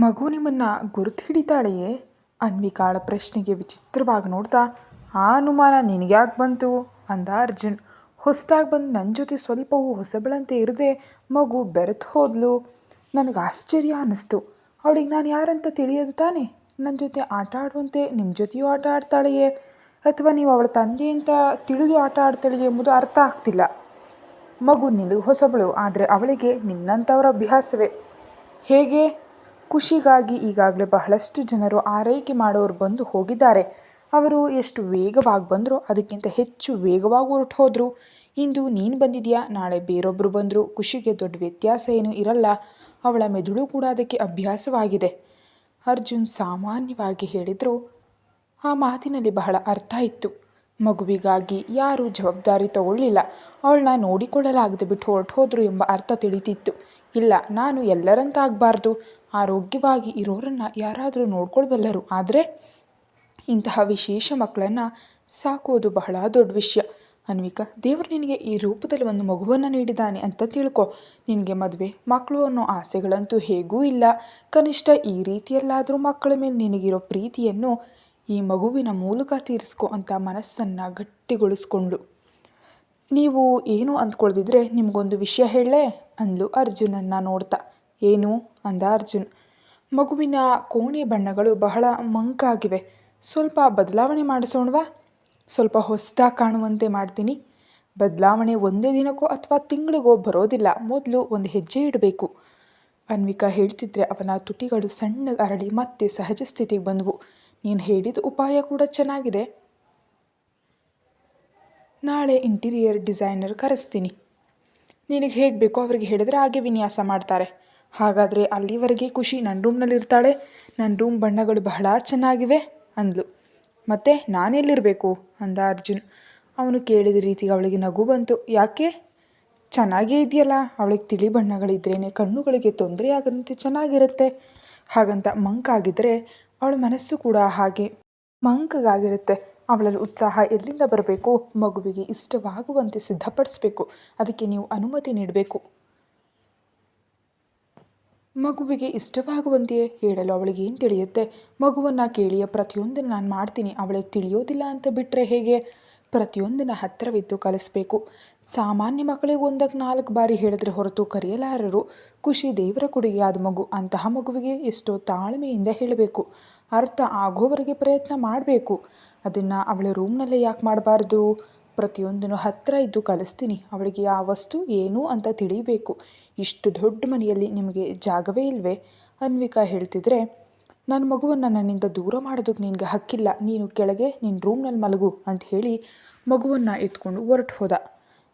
ಮಗು ನಿಮ್ಮನ್ನ ಗುರುತು ಹಿಡಿತಾಳೆಯೇ? ಅನ್ವಿಕಾಳ ಪ್ರಶ್ನೆಗೆ ವಿಚಿತ್ರವಾಗಿ ನೋಡ್ತಾ, ಆ ಅನುಮಾನ ನಿನಗ್ಯಾಕೆ ಬಂತು? ಅಂದ ಅರ್ಜುನ್. ಹೊಸ್ದಾಗಿ ಬಂದು ನನ್ನ ಜೊತೆ ಸ್ವಲ್ಪವೂ ಹೊಸಬಳಂತೆ ಇರದೆ ಮಗು ಬೆರೆತು ಹೋದ್ಲು. ನನಗೆ ಆಶ್ಚರ್ಯ ಅನ್ನಿಸ್ತು ಅವಳಿಗೆ ನಾನು ಯಾರಂತ ತಿಳಿಯೋದು ತಾನೇ? ನನ್ನ ಜೊತೆ ಆಟ ಆಡುವಂತೆ ನಿಮ್ಮ ಜೊತೆಯೂ ಆಟ ಆಡ್ತಾಳೆಯೇ? ಅಥವಾ ನೀವು ಅವಳ ತಂದೆ ಅಂತ ತಿಳಿದು ಆಟ ಆಡ್ತಾಳೆಯೇ ಎಂಬುದು ಅರ್ಥ ಆಗ್ತಿಲ್ಲ. ಮಗು ನಿನಗೆ ಹೊಸಬಳು, ಆದರೆ ಅವಳಿಗೆ ನಿನ್ನಂಥವರ ಅಭ್ಯಾಸವೇ. ಹೇಗೆ? ಖುಷಿಗಾಗಿ ಈಗಾಗಲೇ ಬಹಳಷ್ಟು ಜನರು ಆರೈಕೆ ಮಾಡೋರು ಬಂದು ಹೋಗಿದ್ದಾರೆ. ಅವರು ಎಷ್ಟು ವೇಗವಾಗಿ ಬಂದರೂ ಅದಕ್ಕಿಂತ ಹೆಚ್ಚು ವೇಗವಾಗಿ ಹೊರಟು ಇಂದು ನೀನು ಬಂದಿದೆಯಾ? ನಾಳೆ ಬೇರೊಬ್ಬರು ಬಂದರು. ಖುಷಿಗೆ ದೊಡ್ಡ ವ್ಯತ್ಯಾಸ ಏನೂ ಇರಲ್ಲ. ಅವಳ ಮೆದುಳು ಕೂಡ ಅದಕ್ಕೆ ಅಭ್ಯಾಸವಾಗಿದೆ. ಅರ್ಜುನ್ ಸಾಮಾನ್ಯವಾಗಿ ಹೇಳಿದರು, ಆ ಮಾತಿನಲ್ಲಿ ಬಹಳ ಅರ್ಥ ಇತ್ತು. ಮಗುವಿಗಾಗಿ ಯಾರೂ ಜವಾಬ್ದಾರಿ ತಗೊಳ್ಳಿಲ್ಲ. ಅವಳನ್ನ ನೋಡಿಕೊಳ್ಳಲಾಗದೆ ಬಿಟ್ಟು ಹೊರಟು ಎಂಬ ಅರ್ಥ ತಿಳಿತಿತ್ತು ಇಲ್ಲ, ನಾನು ಎಲ್ಲರಂತಾಗಬಾರ್ದು ಆರೋಗ್ಯವಾಗಿ ಇರೋರನ್ನು ಯಾರಾದರೂ ನೋಡ್ಕೊಳ್ಬಲ್ಲರು. ಆದರೆ ಇಂತಹ ವಿಶೇಷ ಮಕ್ಕಳನ್ನು ಸಾಕೋದು ಬಹಳ ದೊಡ್ಡ ವಿಷಯ. ಅನ್ವಿಕಾ, ದೇವರು ನಿನಗೆ ಈ ರೂಪದಲ್ಲಿ ಒಂದು ಮಗುವನ್ನು ನೀಡಿದ್ದಾನೆ ಅಂತ ತಿಳ್ಕೊ. ನಿನಗೆ ಮದುವೆ ಮಕ್ಕಳು ಅನ್ನೋ ಆಸೆಗಳಂತೂ ಹೇಗೂ ಇಲ್ಲ. ಕನಿಷ್ಠ ಈ ರೀತಿಯಲ್ಲಾದರೂ ಮಕ್ಕಳ ಮೇಲೆ ನಿನಗಿರೋ ಪ್ರೀತಿಯನ್ನು ಈ ಮಗುವಿನ ಮೂಲಕ ತೀರಿಸ್ಕೊ ಅಂತ ಮನಸ್ಸನ್ನು ಗಟ್ಟಿಗೊಳಿಸ್ಕೊಂಡು ನೀವು ಏನು ಅಂದ್ಕೊಳ್ದಿದ್ರೆ ನಿಮಗೊಂದು ವಿಷಯ ಹೇಳಲೇ? ಅಂದ್ಲು ಅರ್ಜುನನ್ನ ನೋಡ್ತಾ. ಏನು ಅಂದ ಅರ್ಜುನ್. ಮಗುವಿನ ಕೋಣೆ ಬಣ್ಣಗಳು ಬಹಳ ಮಂಕಾಗಿವೆ. ಸ್ವಲ್ಪ ಬದಲಾವಣೆ ಮಾಡಿಸೋಣವಾ? ಸ್ವಲ್ಪ ಹೊಸದಾಗಿ ಕಾಣುವಂತೆ ಮಾಡ್ತೀನಿ. ಬದಲಾವಣೆ ಒಂದೇ ದಿನಕ್ಕೋ ಅಥವಾ ತಿಂಗಳಿಗೋ ಬರೋದಿಲ್ಲ. ಮೊದಲು ಒಂದು ಹೆಜ್ಜೆ ಇಡಬೇಕು. ಅನ್ವಿಕಾ ಹೇಳ್ತಿದ್ರೆ ಅವನ ತುಟಿಗಳು ಸಣ್ಣ ಅರಳಿ ಮತ್ತೆ ಸಹಜ ಸ್ಥಿತಿಗೆ ಬಂದವು. ನೀನು ಹೇಳಿದ ಉಪಾಯ ಕೂಡ ಚೆನ್ನಾಗಿದೆ. ನಾಳೆ ಇಂಟೀರಿಯರ್ ಡಿಸೈನರ್ ಕರೆಸ್ತೀನಿ. ನಿನಗೆ ಹೇಗೆ ಬೇಕೋ ಅವರಿಗೆ ಹೇಳಿದ್ರೆ ಹಾಗೆ ವಿನ್ಯಾಸ ಮಾಡ್ತಾರೆ. ಹಾಗಾದರೆ ಅಲ್ಲಿವರೆಗೆ ಖುಷಿ ನನ್ನ ರೂಮ್ನಲ್ಲಿ ಇರ್ತಾಳೆ ನನ್ನ ರೂಮ್ ಬಣ್ಣಗಳು ಬಹಳ ಚೆನ್ನಾಗಿವೆ ಅಂದ್ಲು. ಮತ್ತೆ ನಾನೆಲ್ಲಿರಬೇಕು? ಅಂದ ಅರ್ಜುನ್. ಅವನು ಕೇಳಿದ ರೀತಿಗೆ ಅವಳಿಗೆ ನಗು ಬಂತು. ಯಾಕೆ? ಚೆನ್ನಾಗೇ ಇದೆಯಲ್ಲ. ಅವಳಿಗೆ ತಿಳಿ ಬಣ್ಣಗಳಿದ್ರೇ ಕಣ್ಣುಗಳಿಗೆ ತೊಂದರೆ ಆಗದಂತೆ ಚೆನ್ನಾಗಿರುತ್ತೆ. ಹಾಗಂತ ಮಂಕಾಗಿದ್ದರೆ ಅವಳ ಮನಸ್ಸು ಕೂಡ ಹಾಗೆ ಮಂಕಗಾಗಿರುತ್ತೆ. ಅವಳಲ್ಲಿ ಉತ್ಸಾಹ ಎಲ್ಲಿಂದ ಬರಬೇಕು? ಮಗುವಿಗೆ ಇಷ್ಟವಾಗುವಂತೆ ಸಿದ್ಧಪಡಿಸಬೇಕು. ಅದಕ್ಕೆ ನೀವು ಅನುಮತಿ ನೀಡಬೇಕು. ಮಗುವಿಗೆ ಇಷ್ಟವಾಗುವಂತೆಯೇ ಹೇಳಲು ಅವಳಿಗೆ ಏನು ತಿಳಿಯುತ್ತೆ? ಮಗುವನ್ನು ಕೇಳಿಯ ಪ್ರತಿಯೊಂದನ್ನು ನಾನು ಮಾಡ್ತೀನಿ ಅವಳಿಗೆ ತಿಳಿಯೋದಿಲ್ಲ ಅಂತ ಬಿಟ್ಟರೆ ಹೇಗೆ? ಪ್ರತಿಯೊಂದನ್ನು ಹತ್ತಿರವಿದ್ದು ಕಲಿಸ್ಬೇಕು. ಸಾಮಾನ್ಯ ಮಕ್ಕಳಿಗೆ ಒಂದಕ್ಕೆ ನಾಲ್ಕು ಬಾರಿ ಹೇಳಿದ್ರೆ ಹೊರತು ಕರೆಯಲಾರರು. ಖುಷಿ ದೇವರ ಕೊಡುಗೆ ಆದ ಮಗು, ಅಂತಹ ಮಗುವಿಗೆ ಎಷ್ಟೋ ತಾಳ್ಮೆಯಿಂದ ಹೇಳಬೇಕು. ಅರ್ಥ ಆಗೋವರೆಗೆ ಪ್ರಯತ್ನ ಮಾಡಬೇಕು. ಅದನ್ನು ಅವಳ ರೂಮ್ನಲ್ಲೇ ಯಾಕೆ ಮಾಡಬಾರ್ದು? ಪ್ರತಿಯೊಂದನ್ನು ಹತ್ತಿರ ಇದ್ದು ಕಲಿಸ್ತೀನಿ. ಅವಳಿಗೆ ಯಾವ ವಸ್ತು ಏನು ಅಂತ ತಿಳಿಬೇಕು. ಇಷ್ಟು ದೊಡ್ಡ ಮನೆಯಲ್ಲಿ ನಿಮಗೆ ಜಾಗವೇ ಇಲ್ವೇ? ಅನ್ವಿಕಾ ಹೇಳ್ತಿದ್ರೆ, ನನ್ನ ಮಗುವನ್ನು ನನ್ನಿಂದ ದೂರ ಮಾಡೋದಕ್ಕೆ ನಿನಗೆ ಹಕ್ಕಿಲ್ಲ. ನೀನು ಕೆಳಗೆ ನಿನ್ನ ರೂಮ್ನಲ್ಲಿ ಮಲಗು ಅಂತ ಹೇಳಿ ಮಗುವನ್ನು ಎತ್ಕೊಂಡು ಹೊರಟು ಹೋದ.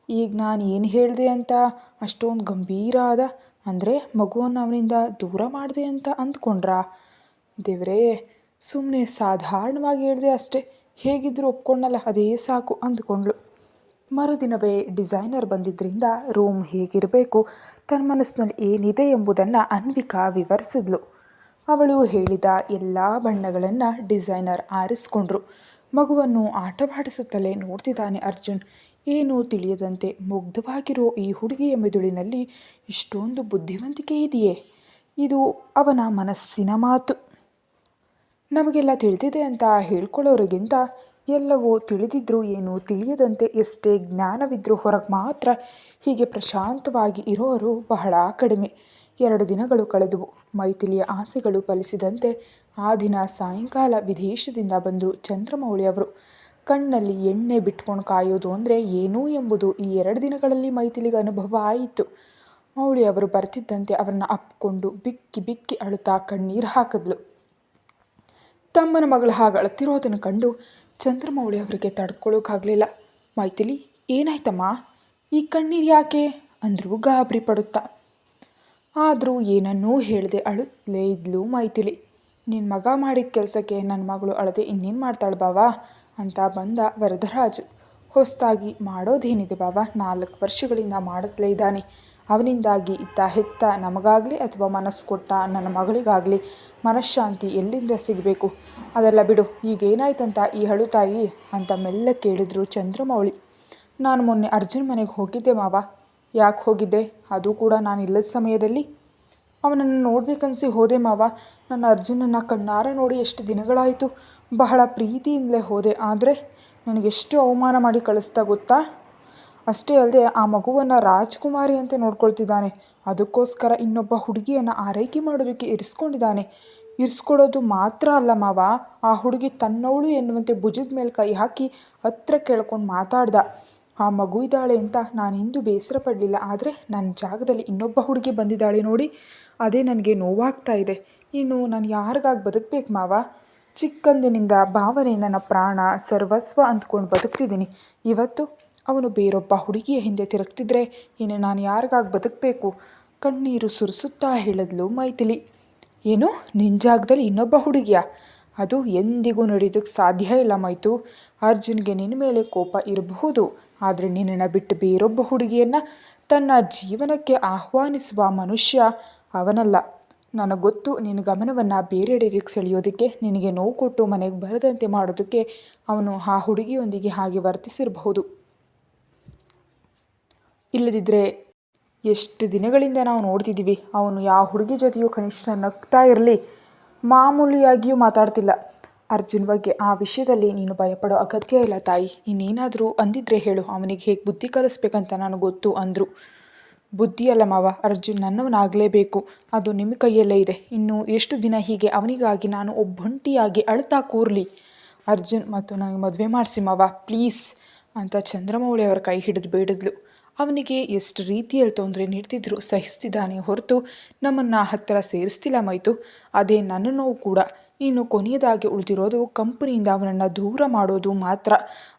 ಈಗ ನಾನು ಏನು ಹೇಳಿದೆ ಅಂತ? ಅಷ್ಟೊಂದು ಗಂಭೀರ ಆದ? ಅಂದರೆ ಮಗುವನ್ನು ಅವನಿಂದ ದೂರ ಮಾಡಿದೆ ಅಂತ ಅಂದ್ಕೊಂಡ್ರಾ? ದೇವರೇ ಸುಮ್ಮನೆ ಸಾಧಾರಣವಾಗಿ ಹೇಳಿದೆ ಅಷ್ಟೇ. ಹೇಗಿದ್ದರೂ ಒಪ್ಕೊಂಡಲ್ಲ ಅದೇ ಸಾಕು ಅಂದುಕೊಂಡ್ಳು. ಮರುದಿನವೇ ಡಿಸೈನರ್ ಬಂದಿದ್ದರಿಂದ ರೂಮ್ ಹೇಗಿರಬೇಕು, ತನ್ನ ಮನಸ್ಸಿನಲ್ಲಿ ಏನಿದೆ ಎಂಬುದನ್ನು ಅನ್ವಿಕಾ ವಿವರಿಸಿದ್ಲು. ಅವಳು ಹೇಳಿದ ಎಲ್ಲ ಬಣ್ಣಗಳನ್ನು ಡಿಸೈನರ್ ಆರಿಸ್ಕೊಂಡ್ರು. ಮಗುವನ್ನು ಆಟವಾಡಿಸುತ್ತಲೇ ನೋಡ್ತಿದ್ದಾನೆ ಅರ್ಜುನ್. ಏನೂ ತಿಳಿಯದಂತೆ ಮುಗ್ಧವಾಗಿರೋ ಈ ಹುಡುಗಿಯ ಮೆದುಳಿನಲ್ಲಿ ಇಷ್ಟೊಂದು ಬುದ್ಧಿವಂತಿಕೆ ಇದೆಯೇ? ಇದು ಅವನ ಮನಸ್ಸಿನ ಮಾತು. ನಮಗೆಲ್ಲ ತಿಳಿದಿದೆ ಅಂತ ಹೇಳ್ಕೊಳ್ಳೋರಿಗಿಂತ ಎಲ್ಲವೂ ತಿಳಿದಿದ್ರೂ ಏನು ತಿಳಿಯದಂತೆ ಎಷ್ಟೇ ಜ್ಞಾನವಿದ್ರೂ ಹೊರಗೆ ಮಾತ್ರ ಹೀಗೆ ಪ್ರಶಾಂತವಾಗಿ ಇರೋರು ಬಹಳ ಕಡಿಮೆ. ಎರಡು ದಿನಗಳು ಕಳೆದವು. ಮೈಥಿಲಿಯ ಆಸೆಗಳು ಫಲಿಸಿದಂತೆ ಆ ದಿನ ಸಾಯಂಕಾಲ ವಿದೇಶದಿಂದ ಬಂದರು ಚಂದ್ರಮೌಳಿ ಅವರು, ಕಣ್ಣಲ್ಲಿ ಎಣ್ಣೆ ಬಿಟ್ಕೊಂಡು ಕಾಯೋದು ಅಂದರೆ ಏನು ಎಂಬುದು ಈ ಎರಡು ದಿನಗಳಲ್ಲಿ ಮೈಥಿಲಿಗೆ ಅನುಭವ ಆಯಿತು. ಮೌಳಿ ಅವರು ಬರ್ತಿದ್ದಂತೆ ಅವರನ್ನು ಅಪ್ಪಿಕೊಂಡು ಬಿಕ್ಕಿ ಬಿಕ್ಕಿ ಅಳುತ್ತಾ ಕಣ್ಣೀರು ಹಾಕಿದ್ಲು. ತಮ್ಮನ ಮಗಳು ಹಾಗೆ ಅಳುತ್ತಿರೋದನ್ನು ಕಂಡು ಚಂದ್ರಮೌಳಿ ಅವರಿಗೆ ತಡ್ಕೊಳ್ಳೋಕ್ಕಾಗಲಿಲ್ಲ ಮೈಥಿಲಿ, ಏನಾಯ್ತಮ್ಮ? ಈ ಕಣ್ಣೀರು ಯಾಕೆ? ಅಂದರೂ ಗಾಬರಿ ಪಡುತ್ತಾ. ಆದರೂ ಏನನ್ನೂ ಹೇಳದೆ ಅಳುತ್ತಲೇ ಇದ್ಲು ಮೈಥಿಲಿ. ನಿನ್ನ ಮಗ ಮಾಡಿದ ಕೆಲಸಕ್ಕೆ ನನ್ನ ಮಗಳು ಅಳದೆ ಇನ್ನೇನು ಮಾಡ್ತಾಳೆ ಬಾವಾ? ಅಂತ ಬಂದ ವರದರಾಜ್. ಹೊಸದಾಗಿ ಮಾಡೋದೇನಿದೆ ಬಾವಾ? ನಾಲ್ಕು ವರ್ಷಗಳಿಂದ ಮಾಡುತ್ತಲೇ ಇದ್ದಾನೆ. ಅವನಿಂದಾಗಿ ಇತ್ತ ಹೆತ್ತ ನಮಗಾಗಲಿ ಅಥವಾ ಮನಸ್ಸು ಕೊಟ್ಟ ನನ್ನ ಮಗಳಿಗಾಗಲಿ ಮನಃಶಾಂತಿ ಎಲ್ಲಿಂದ ಸಿಗಬೇಕು? ಅದೆಲ್ಲ ಬಿಡು ಈಗ ಏನಾಯ್ತಂತ ಈ ಹಳು ತಾಯಿ ಅಂತ ಮೆಲ್ಲ ಕೇಳಿದ್ರು ಚಂದ್ರಮೌಳಿ. ನಾನು ಮೊನ್ನೆ ಅರ್ಜುನ್ ಮನೆಗೆ ಹೋಗಿದ್ದೆ ಮಾವ. ಯಾಕೆ ಹೋಗಿದ್ದೆ? ಅದು ಕೂಡ ನಾನು ಇಲ್ಲದ ಸಮಯದಲ್ಲಿ. ಅವನನ್ನು ನೋಡ್ಬೇಕನ್ಸಿ ಹೋದೆ ಮಾವ. ನನ್ನ ಅರ್ಜುನನ್ನು ಕಣ್ಣಾರೆ ನೋಡಿ ಎಷ್ಟು ದಿನಗಳಾಯಿತು. ಬಹಳ ಪ್ರೀತಿಯಿಂದಲೇ ಹೋದೆ. ಆದರೆ ನನಗೆಷ್ಟು ಅವಮಾನ ಮಾಡಿ ಕಳಿಸ್ತಾ ಗೊತ್ತಾ? ಅಷ್ಟೇ ಅಲ್ಲದೆ ಆ ಮಗುವನ್ನು ರಾಜ್ಕುಮಾರಿ ಅಂತ ನೋಡ್ಕೊಳ್ತಿದ್ದಾನೆ. ಅದಕ್ಕೋಸ್ಕರ ಇನ್ನೊಬ್ಬ ಹುಡುಗಿಯನ್ನು ಆರೈಕೆ ಮಾಡೋದಕ್ಕೆ ಇರಿಸ್ಕೊಂಡಿದ್ದಾನೆ. ಇರಿಸ್ಕೊಡೋದು ಮಾತ್ರ ಅಲ್ಲ ಮಾವ, ಆ ಹುಡುಗಿ ತನ್ನವಳು ಎನ್ನುವಂತೆ ಭುಜದ ಮೇಲೆ ಕೈ ಹಾಕಿ ಹತ್ರ ಕೇಳ್ಕೊಂಡು ಮಾತಾಡ್ದ. ಆ ಮಗು ಇದ್ದಾಳೆ ಅಂತ ನಾನೆಂದೂ ಬೇಸರ ಪಡಲಿಲ್ಲ, ಆದರೆ ನನ್ನ ಜಾಗದಲ್ಲಿ ಇನ್ನೊಬ್ಬ ಹುಡುಗಿ ಬಂದಿದ್ದಾಳೆ ನೋಡಿ, ಅದೇ ನನಗೆ ನೋವಾಗ್ತಾ ಇದೆ. ಇನ್ನು ನಾನು ಯಾರಿಗಾಗಿ ಬದುಕಬೇಕು ಮಾವ? ಚಿಕ್ಕಂದಿನಿಂದ ಭಾವನೆ ನನ್ನ ಪ್ರಾಣ, ಸರ್ವಸ್ವ ಅಂದ್ಕೊಂಡು ಬದುಕ್ತಿದ್ದೀನಿ. ಇವತ್ತು ಅವನು ಬೇರೊಬ್ಬ ಹುಡುಗಿಯ ಹಿಂದೆ ತಿರುಗ್ತಿದ್ರೆ ಇನ್ನು ನಾನು ಯಾರಿಗಾಗಿ ಬದುಕಬೇಕು? ಕಣ್ಣೀರು ಸುರಿಸುತ್ತಾ ಹೇಳಿದ್ಲು ಮೈಥಿಲಿ. ಏನು ನಿನ್ನ ಜಾಗದಲ್ಲಿ ಇನ್ನೊಬ್ಬ ಹುಡುಗಿಯ? ಅದು ಎಂದಿಗೂ ನಡೆಯೋದಕ್ಕೆ ಸಾಧ್ಯ ಇಲ್ಲ ಮೈತು. ಅರ್ಜುನ್ಗೆ ನಿನ್ನ ಮೇಲೆ ಕೋಪ ಇರಬಹುದು, ಆದರೆ ನಿನ್ನನ್ನು ಬಿಟ್ಟು ಬೇರೊಬ್ಬ ಹುಡುಗಿಯನ್ನು ತನ್ನ ಜೀವನಕ್ಕೆ ಆಹ್ವಾನಿಸುವ ಮನುಷ್ಯ ಅವನಲ್ಲ. ನನಗೆ ಗೊತ್ತು ನಿನ್ನ ಗಮನವನ್ನು ಬೇರೆಡೆಗೆ ಸೆಳೆಯೋದಕ್ಕೆ, ನಿನಗೆ ನೋವು ಕೊಟ್ಟು ಮನೆಗೆ ಬರದಂತೆ ಮಾಡೋದಕ್ಕೆ ಅವನು ಆ ಹುಡುಗಿಯೊಂದಿಗೆ ಹಾಗೆ ವರ್ತಿಸಿರಬಹುದು. ಇಲ್ಲದಿದ್ದರೆ ಎಷ್ಟು ದಿನಗಳಿಂದ ನಾವು ನೋಡ್ತಿದ್ದೀವಿ, ಅವನು ಯಾವ ಹುಡುಗಿ ಜೊತೆಯೂ ಕನಿಷ್ಠ ನಗ್ತಾ ಇರಲಿ. ಮಾಮೂಲಿಯಾಗಿಯೂ ಮಾತಾಡ್ತಿಲ್ಲ. ಅರ್ಜುನ್ ಬಗ್ಗೆ ಆ ವಿಷಯದಲ್ಲಿ ನೀನು ಭಯಪಡೋ ಅಗತ್ಯ ಇಲ್ಲ ತಾಯಿ. ಇನ್ನೇನಾದರೂ ಅಂದಿದ್ರೆ ಹೇಳು, ಅವನಿಗೆ ಹೇಗೆ ಬುದ್ಧಿ ಕಲಿಸ್ಬೇಕಂತ ನಾನು ಗೊತ್ತು ಅಂದರು. ಬುದ್ಧಿ ಅಲ್ಲ ಮಾವ, ಅರ್ಜುನ್ ನನ್ನವನಾಗಲೇಬೇಕು. ಅದು ನಿಮ್ಮ ಕೈಯಲ್ಲೇ ಇದೆ. ಇನ್ನು ಎಷ್ಟು ದಿನ ಹೀಗೆ ಅವನಿಗಾಗಿ ನಾನು ಒಬ್ಬಂಟಿಯಾಗಿ ಅಳ್ತಾ ಕೂರಲಿ? ಅರ್ಜುನ್, ಮತ್ತು ನನಗೆ ಮದುವೆ ಮಾಡಿಸಿ ಮಾವ, ಪ್ಲೀಸ್. ಅಂತ ಚಂದ್ರಮೌಳಿ ಅವರ ಕೈ ಹಿಡಿದು ಬೇಡಿದ್ಲು. ಅವನಿಗೆ ಎಷ್ಟು ರೀತಿಯಲ್ಲಿ ತೊಂದರೆ ನೀಡ್ತಿದ್ರು ಸಹಿಸ್ತಿದ್ದಾನೆ ಹೊರತು ನಮ್ಮನ್ನು ಹತ್ತಿರ ಸೇರಿಸ್ತಿಲ್ಲ ಮೈತು. ಅದೇ ನನ್ನ ನೋವು ಕೂಡ. ಇನ್ನು ಕೊನೆಯದಾಗಿ ಉಳಿದಿರೋದು ಕಂಪನಿಯಿಂದ ಅವನನ್ನು ದೂರ ಮಾಡೋದು ಮಾತ್ರ.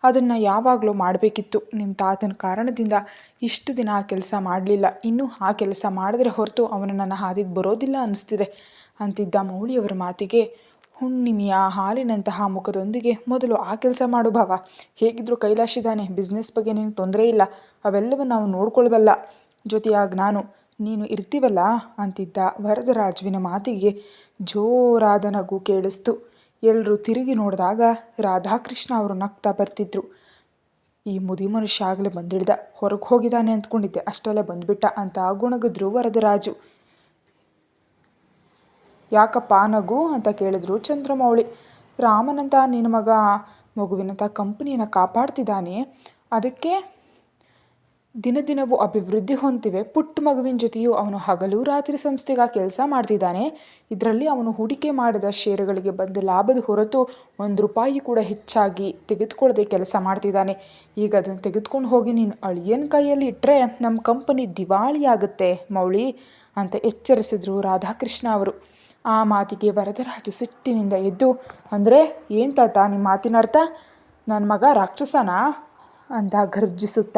ಅದನ್ನು ಯಾವಾಗಲೂ ಮಾಡಬೇಕಿತ್ತು. ನಿಮ್ಮ ತಾತನ ಕಾರಣದಿಂದ ಇಷ್ಟು ದಿನ ಆ ಕೆಲಸ ಮಾಡಲಿಲ್ಲ. ಇನ್ನೂ ಆ ಕೆಲಸ ಮಾಡಿದ್ರೆ ಹೊರತು ಅವನು ನನ್ನ ಹಾದಿಗೆ ಬರೋದಿಲ್ಲ ಅನಿಸ್ತಿದೆ. ಅಂತಿದ್ದ ಮೌಳಿಯವರ ಮಾತಿಗೆ ಹುಣ್ಣಿಮೆಯ ಹಾಲಿನಂತಹ ಮುಖದೊಂದಿಗೆ ಮೊದಲು ಆ ಕೆಲಸ ಮಾಡು ಭಾವ. ಹೇಗಿದ್ದರೂ ಕೈಲಾಶಿದಾನೆ ಬಿಸ್ನೆಸ್ ಬಗ್ಗೆ ನಿನಗೆ ತೊಂದರೆ ಇಲ್ಲ ಅವೆಲ್ಲವೂ ನಾವು ನೋಡ್ಕೊಳ್ಬಲ್ಲ ಜೊತೆಯಾಗಿ ನಾನು ನೀನು ಇರ್ತೀವಲ್ಲ? ಅಂತಿದ್ದ ವರದರಾಜುವಿನ ಮಾತಿಗೆ ಜೋರಾದ ನಗು ಕೇಳಿಸ್ತು. ಎಲ್ಲರೂ ತಿರುಗಿ ನೋಡಿದಾಗ ರಾಧಾಕೃಷ್ಣ ಅವರು ನಗ್ತಾ ಬರ್ತಿದ್ರು. ಈ ಮುದಿ ಮನುಷ್ಯ ಆಗಲೇ ಬಂದಿಳ್ದ. ಹೊರಗೆ ಹೋಗಿದ್ದಾನೆ ಅಂದ್ಕೊಂಡಿದ್ದೆ ಅಷ್ಟಲ್ಲೇ ಬಂದುಬಿಟ್ಟ ಅಂತ ಗುಣಗಿದ್ರು ವರದರಾಜು. ಯಾಕಪ್ಪ ನಗು ಅಂತ ಕೇಳಿದ್ರು ಚಂದ್ರಮೌಳಿ. ರಾಮನಂತ ನಿನ್ನ ಮಗ ಮಗುವಿನಂಥ ಕಂಪನಿಯನ್ನು ಕಾಪಾಡ್ತಿದ್ದಾನೆ. ಅದಕ್ಕೆ ದಿನ ದಿನವೂ ಅಭಿವೃದ್ಧಿ ಹೊಂದಿವೆ ಪುಟ್ಟ ಮಗುವಿನ ಜೊತೆಯೂ ಅವನು ಹಗಲು ರಾತ್ರಿ ಸಂಸ್ಥೆಗೆ ಕೆಲಸ ಮಾಡ್ತಿದ್ದಾನೆ. ಇದರಲ್ಲಿ ಅವನು ಹೂಡಿಕೆ ಮಾಡಿದ ಷೇರುಗಳಿಗೆ ಬಂದ ಲಾಭದ ಹೊರತು ಒಂದು ರೂಪಾಯಿ ಕೂಡ ಹೆಚ್ಚಾಗಿ ತೆಗೆದುಕೊಳ್ಳದೆ ಕೆಲಸ ಮಾಡ್ತಿದ್ದಾನೆ. ಈಗ ಅದನ್ನು ತೆಗೆದುಕೊಂಡು ಹೋಗಿ ನೀನು ಅಳಿಯನ ಕೈಯಲ್ಲಿ ಇಟ್ಟರೆ ನಮ್ಮ ಕಂಪನಿ ದಿವಾಳಿ ಆಗುತ್ತೆ ಮೌಳಿ ಅಂತ ಎಚ್ಚರಿಸಿದರು ರಾಧಾಕೃಷ್ಣ ಅವರು. ಆ ಮಾತಿಗೆ ವರದರಾಜು ಸಿಟ್ಟಿನಿಂದ ಎದ್ದು, ಅಂದರೆ ಏನು ತಾತ ನಿಮ್ಮ ಮಾತಿನ ಅರ್ಥ ನನ್ನ ಮಗ ರಾಕ್ಷಸನ? ಅಂತ ಗರ್ಜಿಸುತ್ತ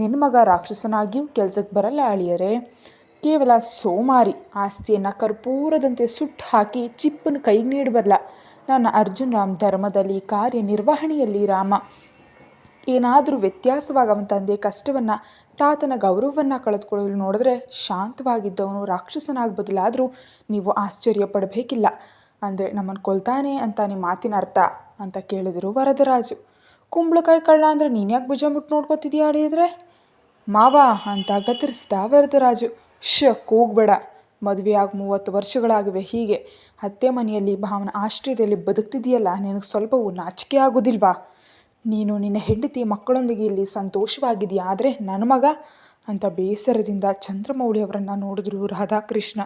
ನಿನ್ನ ಮಗ ರಾಕ್ಷಸನಾಗಿಯೂ ಕೆಲಸಕ್ಕೆ ಬರಲ್ಲ ಅಳಿಯರೆ. ಕೇವಲ ಸೋಮಾರಿ ಆಸ್ತಿಯನ್ನು ಕರ್ಪೂರದಂತೆ ಸುಟ್ಟು ಹಾಕಿ ಚಿಪ್ಪನ್ನು ಕೈಗೆ ನೀಡಬಲ್ಲ ನನ್ನ ಅರ್ಜುನ್ ರಾಮ್ ಧರ್ಮದಲ್ಲಿ ಕಾರ್ಯನಿರ್ವಹಣೆಯಲ್ಲಿ ರಾಮ. ಏನಾದರೂ ವ್ಯತ್ಯಾಸವಾಗಿ ಅವನ ತಂದೆ ಕಷ್ಟವನ್ನು ತಾತನ ಗೌರವವನ್ನು ಕಳೆದುಕೊಳ್ಳಲು ನೋಡಿದ್ರೆ ಶಾಂತವಾಗಿದ್ದವನು, ರಾಕ್ಷಸನಾಗಿ ಬದಲಾದರೂ ನೀವು ಆಶ್ಚರ್ಯ ಪಡಬೇಕಿಲ್ಲ. ಅಂದರೆ ನಮ್ಮನ್ನು ಕೊಲ್ತಾನೆ ಅಂತ ನಿಮ್ಮ ಮಾತಿನ ಅರ್ಥ ಅಂತ ಕೇಳಿದರು ವರದರಾಜು. ಕುಂಬಳಕಾಯಿ ಕಳ್ಳ ಅಂದರೆ ನೀನು ಯಾಕೆ ಭುಜ ಮುಟ್ಟು ನೋಡ್ಕೊತಿದೀಯ ಅಳಿಯಿದ್ರೆ? ಮಾವ ಅಂತ ಗತರಿಸಿದ ವರದರಾಜು. ಶ, ಕೂಗ್ಬೇಡ. ಮದುವೆಯಾಗಿ ಮೂವತ್ತು ವರ್ಷಗಳಾಗಿವೆ ಹೀಗೆ. ಹತ್ತೆ ಮನೆಯಲ್ಲಿ ಭಾವನ ಆಶ್ರಯದಲ್ಲಿ ಬದುಕ್ತಿದೆಯಲ್ಲ, ನಿನಗೆ ಸ್ವಲ್ಪವೂ ನಾಚಿಕೆ ಆಗೋದಿಲ್ವಾ? ನೀನು ನಿನ್ನ ಹೆಂಡತಿ ಮಕ್ಕಳೊಂದಿಗೆ ಇಲ್ಲಿ ಸಂತೋಷವಾಗಿದೆಯಾ? ಆದರೆ ನನ್ನ ಮಗ ಅಂತ ಬೇಸರದಿಂದ ಚಂದ್ರಮೌಳಿ ಅವರನ್ನು ನೋಡಿದ್ರು ರಾಧಾಕೃಷ್ಣ.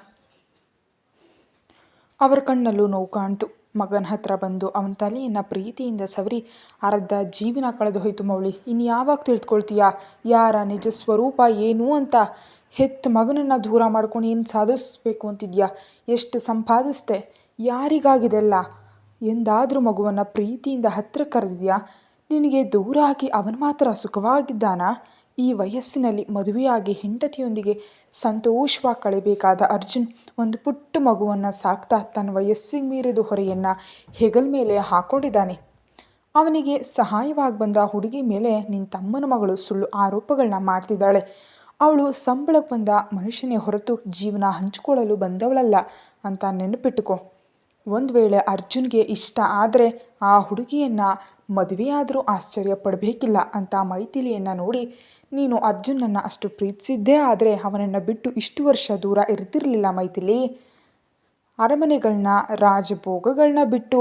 ಅವರ ಕಣ್ಣಲ್ಲೂ ನೋವು ಕಾಣ್ತು. ಮಗನ ಹತ್ರ ಬಂದು ಅವನ ತಲೆಯನ್ನು ಪ್ರೀತಿಯಿಂದ ಸವರಿ ಅರ್ಧ ಜೀವನ ಕಳೆದು ಹೋಯಿತು ಮೌಳಿ. ಇನ್ನು ಯಾವಾಗ ತಿಳ್ಕೊಳ್ತೀಯಾ? ಯಾರ ನಿಜ ಸ್ವರೂಪ ಏನು ಅಂತ ಹೆತ್ತ ಮಗನನ್ನು ದೂರ ಮಾಡ್ಕೊಂಡು ಏನು ಸಾಧಿಸ್ಬೇಕು ಅಂತಿದ್ಯಾ? ಎಷ್ಟು ಸಂಪಾದಿಸ್ದೆ? ಯಾರಿಗಾಗಿದೆಲ್ಲ? ಎಂದಾದರೂ ಮಗುವನ್ನು ಪ್ರೀತಿಯಿಂದ ಹತ್ತಿರ ಕರೆದಿದ್ಯಾ? ನಿನಗೆ ದೂರಾಗಿ ಅವನು ಮಾತ್ರ ಸುಖವಾಗಿದ್ದಾನಾ? ಈ ವಯಸ್ಸಿನಲ್ಲಿ ಮದುವೆಯಾಗಿ ಹೆಂಡತಿಯೊಂದಿಗೆ ಸಂತೋಷವಾಗಿ ಕಳೆಯಬೇಕಾದ ಅರ್ಜುನ್ ಒಂದು ಪುಟ್ಟ ಮಗುವನ್ನು ಸಾಕ್ತಾ ತನ್ನ ವಯಸ್ಸಿಗೆ ಮೀರಿದ ಹೊರೆಯನ್ನು ಹೆಗಲ್ ಮೇಲೆ ಹಾಕೊಂಡಿದ್ದಾನೆ. ಅವನಿಗೆ ಸಹಾಯವಾಗಿ ಬಂದ ಹುಡುಗಿ ಮೇಲೆ ನಿನ್ನ ತಮ್ಮನ ಮಗಳು ಸುಳ್ಳು ಆರೋಪಗಳನ್ನ ಮಾಡ್ತಿದ್ದಾಳೆ. ಅವಳು ಸಂಬಳಕ್ಕೆ ಬಂದ ಮನುಷ್ಯನೇ ಹೊರತು ಜೀವನ ಹಂಚಿಕೊಳ್ಳಲು ಬಂದವಳಲ್ಲ ಅಂತ ನೆನಪಿಟ್ಟುಕೋ ಒಂದು ವೇಳೆ ಅರ್ಜುನ್ಗೆ ಇಷ್ಟ ಆದರೆ ಆ ಹುಡುಗಿಯನ್ನು ಮದುವೆಯಾದರೂ ಆಶ್ಚರ್ಯ ಪಡಬೇಕಿಲ್ಲ ಅಂತ ಮೈಥಿಲಿಯನ್ನು ನೋಡಿ, ನೀನು ಅರ್ಜುನನ್ನು ಅಷ್ಟು ಪ್ರೀತಿಸಿದ್ದೇ ಆದರೆ ಅವನನ್ನು ಬಿಟ್ಟು ಇಷ್ಟು ವರ್ಷ ದೂರ ಇರ್ತಿರಲಿಲ್ಲ ಮೈಥಿಲಿ. ಅರಮನೆಗಳನ್ನ ರಾಜಭೋಗಗಳನ್ನ ಬಿಟ್ಟು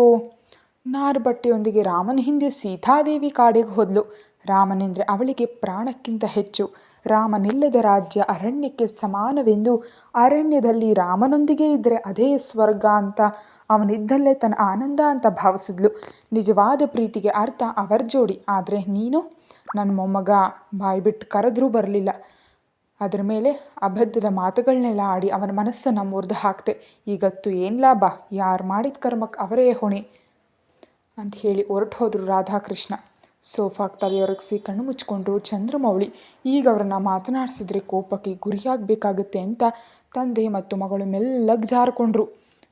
ನಾರು ಬಟ್ಟೆಯೊಂದಿಗೆ ರಾಮನ ಹಿಂದೆ ಸೀತಾದೇವಿ ಕಾಡಿಗೆ ಹೋದ್ಲು. ರಾಮನೆಂದರೆ ಅವಳಿಗೆ ಪ್ರಾಣಕ್ಕಿಂತ ಹೆಚ್ಚು. ರಾಮನಿಲ್ಲದ ರಾಜ್ಯ ಅರಣ್ಯಕ್ಕೆ ಸಮಾನವೆಂದು ಅರಣ್ಯದಲ್ಲಿ ರಾಮನೊಂದಿಗೆ ಇದ್ದರೆ ಅದೇ ಸ್ವರ್ಗ ಅಂತ ಅವನಿದ್ದಲ್ಲೇ ತನ್ನ ಆನಂದ ಅಂತ ಭಾವಿಸಿದ್ಲು. ನಿಜವಾದ ಪ್ರೀತಿಗೆ ಅರ್ಥ ಅವರ ಜೋಡಿ. ಆದರೆ ನೀನು? ನನ್ನ ಮೊಮ್ಮಗ ಬಾಯಿ ಬಿಟ್ಟು ಕರೆದ್ರೂ ಬರಲಿಲ್ಲ. ಅದರ ಮೇಲೆ ಅಬದ್ಧದ ಮಾತುಗಳನ್ನೆಲ್ಲ ಆಡಿ ಅವನ ಮನಸ್ಸನ್ನು ಮುರಿದು ಹಾಕ್ತೆ. ಈಗತ್ತು ಏನು ಲಾಭ? ಯಾರು ಮಾಡಿದ ಕರ್ಮಕ್ಕೆ ಅವರೇ ಹೊಣೆ? ಅಂತ ಹೇಳಿ ಹೊರಟು ಹೋದರು ರಾಧಾಕೃಷ್ಣ. ಸೋಫಾಗೆ ತಲೆಯೊರಗಿಸಿ ಕಣ್ಣು ಮುಚ್ಕೊಂಡ್ರು ಚಂದ್ರಮೌಳಿ. ಈಗ ಅವರನ್ನು ಮಾತನಾಡಿಸಿದ್ರೆ ಕೋಪಕ್ಕೆ ಗುರಿಯಾಗಬೇಕಾಗುತ್ತೆ ಅಂತ ತಂದೆ ಮತ್ತು ಮಗಳು ಮೆಲ್ಲಗೆ ಜಾರಿಕೊಂಡ್ರು.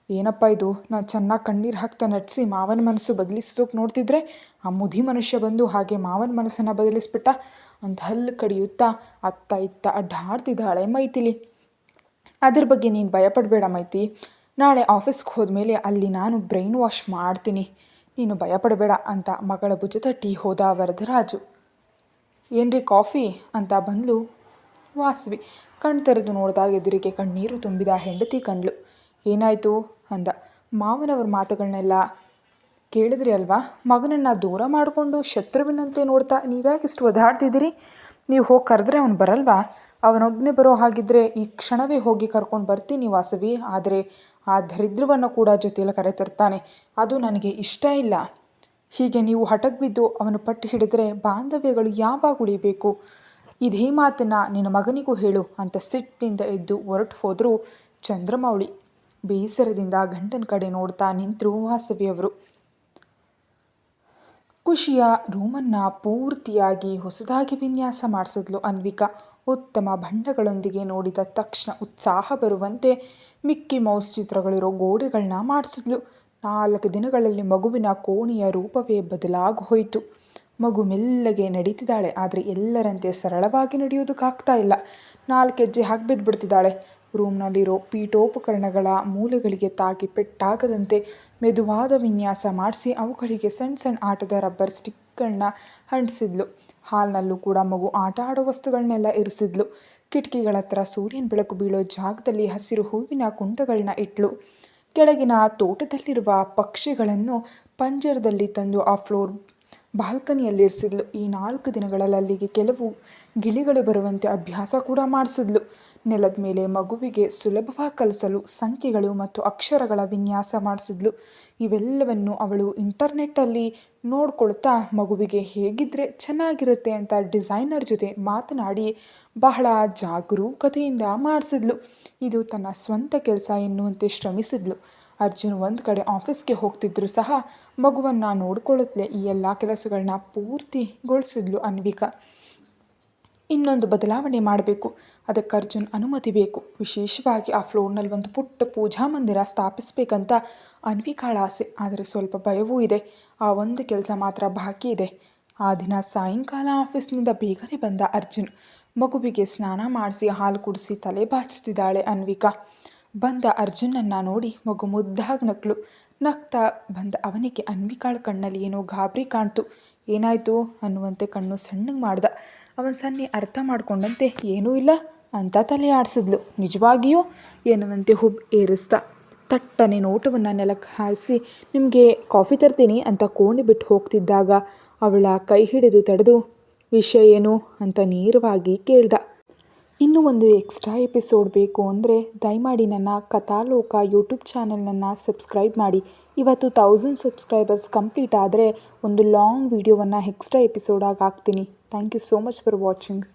ಏನಪ್ಪ ಇದು? ನಾನು ಚೆನ್ನಾಗಿ ಕಣ್ಣೀರು ಹಾಕ್ತಾ ನಟಿಸಿ ಮಾವನ ಮನಸ್ಸು ಬದಲಿಸೋಕೆ ನೋಡ್ತಿದ್ರೆ ಆ ಮುದಿ ಮನುಷ್ಯ ಬಂದು ಹಾಗೆ ಮಾವನ ಮನಸ್ಸನ್ನು ಬದಲಿಸ್ಬಿಟ್ಟ. ಅಂತ ಹಲ್ಲು ಕಡಿಯುತ್ತಾ ಅತ್ತ ಇತ್ತ ಅಡ್ಡಾಡ್ತಿದ್ದಾಳೆ ಮೈತಿಲಿ ಅದ್ರ ಬಗ್ಗೆ ನೀನು ಭಯಪಡಬೇಡ ಮೈತಿ. ನಾಳೆ ಆಫೀಸ್ಗೆ ಹೋದ್ಮೇಲೆ ಅಲ್ಲಿ ನಾನು ಬ್ರೈನ್ ವಾಶ್ ಮಾಡ್ತೀನಿ. ನೀನು ಭಯಪಡಬೇಡ ಅಂತ ಮಗಳ ಭುಜದ ತಟ್ಟಿ ಹೋದ ವರದರಾಜು. ಏನ್ರಿ ಕಾಫಿ? ಅಂತ ಬಂದ್ಲು ವಾಸವಿ. ಕಣ್ ತೆರೆದು ನೋಡಿದಾಗ ಎದುರಿಗೆ ಕಣ್ಣೀರು ತುಂಬಿದ ಹೆಂಡತಿ ಕಂಡ್ಲು ಏನಾಯಿತು? ಅಂದ. ಮಾವನವ್ರ ಮಾತುಗಳನ್ನೆಲ್ಲ ಕೇಳಿದ್ರಿ ಅಲ್ವಾ? ಮಗನನ್ನು ದೂರ ಮಾಡಿಕೊಂಡು ಶತ್ರುವಿನಂತೆ ನೋಡ್ತಾ ನೀವ್ಯಾಕಿಷ್ಟು ಒದಾಡ್ತಿದ್ದೀರಿ? ನೀವು ಹೋಗಿ ಕರೆದ್ರೆ ಅವನು ಬರಲ್ವಾ? ಅವನೊಬ್ಬನೇ ಬರೋ ಹಾಗಿದ್ದರೆ ಈ ಕ್ಷಣವೇ ಹೋಗಿ ಕರ್ಕೊಂಡು ಬರ್ತೀನಿ ವಾಸವಿ. ಆದರೆ ಆ ದರಿದ್ರವನ್ನು ಕೂಡ ಜೊತೆಯಲ್ಲಿ ಕರೆತರ್ತಾನೆ. ಅದು ನನಗೆ ಇಷ್ಟ ಇಲ್ಲ. ಹೀಗೆ ನೀವು ಹಠಕ್ಕೆ ಬಿದ್ದು ಅವನು ಪಟ್ಟು ಹಿಡಿದ್ರೆ ಬಾಂಧವ್ಯಗಳು ಯಾವಾಗ ಉಳಿಬೇಕು? ಇದೇ ಮಾತನ್ನು ನಿನ್ನ ಮಗನಿಗೂ ಹೇಳು ಅಂತ ಸಿಟ್ಟಿನಿಂದ ಎದ್ದು ಹೊರಟು ಹೋದರೂ ಚಂದ್ರಮೌಳಿ. ಬೇಸರದಿಂದ ಗಂಟನ ಕಡೆ ನೋಡ್ತಾ ನಿಂತರು ವಾಸವಿಯವರು. ಖುಷಿಯ ರೂಮನ್ನು ಪೂರ್ತಿಯಾಗಿ ಹೊಸದಾಗಿ ವಿನ್ಯಾಸ ಮಾಡಿಸಿದ್ಲು ಅನ್ವಿಕಾ. ಉತ್ತಮ ಬಣ್ಣಗಳೊಂದಿಗೆ ನೋಡಿದ ತಕ್ಷಣ ಉತ್ಸಾಹ ಬರುವಂತೆ ಮಿಕ್ಕಿ ಮೌಸ್ ಚಿತ್ರಗಳಿರೋ ಗೋಡೆಗಳನ್ನ ಮಾಡಿಸಿದ್ಲು. ನಾಲ್ಕು ದಿನಗಳಲ್ಲಿ ಮಗುವಿನ ಕೋಣೆಯ ರೂಪವೇ ಬದಲಾಗಿ ಹೋಯಿತು. ಮಗು ಮೆಲ್ಲಗೆ ನಡೀತಿದ್ದಾಳೆ, ಆದರೆ ಎಲ್ಲರಂತೆ ಸರಳವಾಗಿ ನಡೆಯೋದಕ್ಕಾಗ್ತಾ ಇಲ್ಲ. ನಾಲ್ಕು ಹೆಜ್ಜೆ ಹಾಕಿ ಬಿದ್ದುಬಿಡ್ತಿದ್ದಾಳೆ ರೂಮ್ನಲ್ಲಿರೋ ಪೀಠೋಪಕರಣಗಳ ಮೂಲೆಗಳಿಗೆ ತಾಗಿ ಪೆಟ್ಟಾಗದಂತೆ ಮೆದುವಾದ ವಿನ್ಯಾಸ ಮಾಡಿಸಿ ಅವುಗಳಿಗೆ ಸಣ್ಣ ಸಣ್ಣ ಆಟದ ರಬ್ಬರ್ ಸ್ಟಿಕ್ಗಳನ್ನ ಅಂಟಿಸಿದ್ಲು. ಹಾಲ್ನಲ್ಲೂ ಕೂಡ ಮಗು ಆಟ ಆಡೋ ವಸ್ತುಗಳನ್ನೆಲ್ಲ ಇರಿಸಿದ್ಲು. ಕಿಟಕಿಗಳ ಹತ್ರ ಸೂರ್ಯನ ಬೆಳಕು ಬೀಳೋ ಜಾಗದಲ್ಲಿ ಹಸಿರು ಹೂವಿನ ಕುಂಡಗಳನ್ನ ಇಟ್ಲು. ಕೆಳಗಿನ ತೋಟದಲ್ಲಿರುವ ಪಕ್ಷಿಗಳನ್ನು ಪಂಜರದಲ್ಲಿ ತಂದು ಆ ಫ್ಲೋರ್ ಬಾಲ್ಕನಿಯಲ್ಲಿ ಇರಿಸಿದ್ಲು. ಈ ನಾಲ್ಕು ದಿನಗಳಲ್ಲಿ ಅಲ್ಲಿಗೆ ಕೆಲವು ಗಿಳಿಗಳು ಬರುವಂತೆ ಅಭ್ಯಾಸ ಕೂಡ ಮಾಡಿಸಿದ್ಲು. ನೆಲದ ಮೇಲೆ ಮಗುವಿಗೆ ಸುಲಭವಾಗಿ ಕಲಿಸಲು ಸಂಖ್ಯೆಗಳು ಮತ್ತು ಅಕ್ಷರಗಳ ವಿನ್ಯಾಸ ಮಾಡಿಸಿದ್ಲು. ಇವೆಲ್ಲವನ್ನು ಅವಳು ಇಂಟರ್ನೆಟ್ಟಲ್ಲಿ ನೋಡ್ಕೊಳ್ತಾ ಮಗುವಿಗೆ ಹೇಗಿದ್ದರೆ ಚೆನ್ನಾಗಿರುತ್ತೆ ಅಂತ ಡಿಸೈನರ್ ಜೊತೆ ಮಾತನಾಡಿ ಬಹಳ ಜಾಗರೂಕತೆಯಿಂದ ಮಾಡಿಸಿದ್ಲು. ಇದು ತನ್ನ ಸ್ವಂತ ಕೆಲಸ ಎನ್ನುವಂತೆ ಶ್ರಮಿಸಿದ್ಲು. ಅರ್ಜುನ್ ಒಂದು ಕಡೆ ಆಫೀಸ್ಗೆ ಹೋಗ್ತಿದ್ರು ಸಹ ಮಗುವನ್ನು ನೋಡ್ಕೊಳ್ಳುತ್ತಲೇ ಈ ಎಲ್ಲ ಕೆಲಸಗಳನ್ನ ಪೂರ್ತಿಗೊಳಿಸಿದ್ಲು ಅನ್ವಿಕಾ. ಇನ್ನೊಂದು ಬದಲಾವಣೆ ಮಾಡಬೇಕು. ಅದಕ್ಕೆ ಅರ್ಜುನ್ ಅನುಮತಿ ಬೇಕು. ವಿಶೇಷವಾಗಿ ಆ ಫ್ಲೋರ್ನಲ್ಲಿ ಒಂದು ಪುಟ್ಟ ಪೂಜಾ ಮಂದಿರ ಸ್ಥಾಪಿಸಬೇಕಂತ ಅನ್ವಿಕಾಳ ಆಸೆ. ಆದರೆ ಸ್ವಲ್ಪ ಭಯವೂ ಇದೆ. ಆ ಒಂದು ಕೆಲಸ ಮಾತ್ರ ಬಾಕಿ ಇದೆ. ಆ ದಿನ ಸಾಯಂಕಾಲ ಆಫೀಸ್ನಿಂದ ಬೇಗನೆ ಬಂದ ಅರ್ಜುನ್. ಮಗುವಿಗೆ ಸ್ನಾನ ಮಾಡಿಸಿ ಹಾಲು ಕುಡಿಸಿ ತಲೆ ಬಾಚಿಸ್ತಿದ್ದಾಳೆ ಅನ್ವಿಕಾ. ಬಂದ ಅರ್ಜುನನ್ನು ನೋಡಿ ಮಗು ಮುದ್ದಾಗಿ ನಕ್ಲು. ನಗ್ತಾ ಬಂದ ಅವನಿಗೆ ಅನ್ವಿಕಾಳ ಕಣ್ಣಲ್ಲಿ ಏನೋ ಗಾಬರಿ ಕಾಣ್ತು. ಏನಾಯಿತು ಅನ್ನುವಂತೆ ಕಣ್ಣು ಸಣ್ಣಗೆ ಮಾಡ್ದ. ಅವನ ಸನ್ನಿ ಅರ್ಥ ಮಾಡಿಕೊಂಡಂತೆ, ಏನೂ ಇಲ್ಲ ಅಂತ ತಲೆ ಆಡಿಸಿದ್ಲು. ನಿಜವಾಗಿಯೂ? ಎನ್ನುವಂತೆ ಹುಬ್ ಏರಿಸ್ದ. ತಟ್ಟನೆ ನೋಟವನ್ನು ನೆಲಕ್ಕೆ ಹಾರಿಸಿ ನಿಮಗೆ ಕಾಫಿ ತರ್ತೀನಿ ಅಂತ ಕೋಣೆ ಬಿಟ್ಟು ಹೋಗ್ತಿದ್ದಾಗ ಅವಳ ಕೈ ಹಿಡಿದು ತಡೆದು, ವಿಷಯ ಏನು? ಅಂತ ನೇರವಾಗಿ ಕೇಳ್ದ. ಇನ್ನೂ ಒಂದು ಎಕ್ಸ್ಟ್ರಾ ಎಪಿಸೋಡ್ ಬೇಕು ಅಂದರೆ ದಯಮಾಡಿ ನನ್ನ ಕಥಾಲೋಕ ಯೂಟ್ಯೂಬ್ ಚಾನಲನ್ನು ಸಬ್ಸ್ಕ್ರೈಬ್ ಮಾಡಿ. ಇವತ್ತು ತೌಸಂಡ್ ಸಬ್ಸ್ಕ್ರೈಬರ್ಸ್ ಕಂಪ್ಲೀಟ್ ಆದರೆ ಒಂದು ಲಾಂಗ್ ವೀಡಿಯೋವನ್ನು ಎಕ್ಸ್ಟ್ರಾ ಎಪಿಸೋಡಾಗಿ ಹಾಕ್ತೀನಿ. Thank you so much for watching.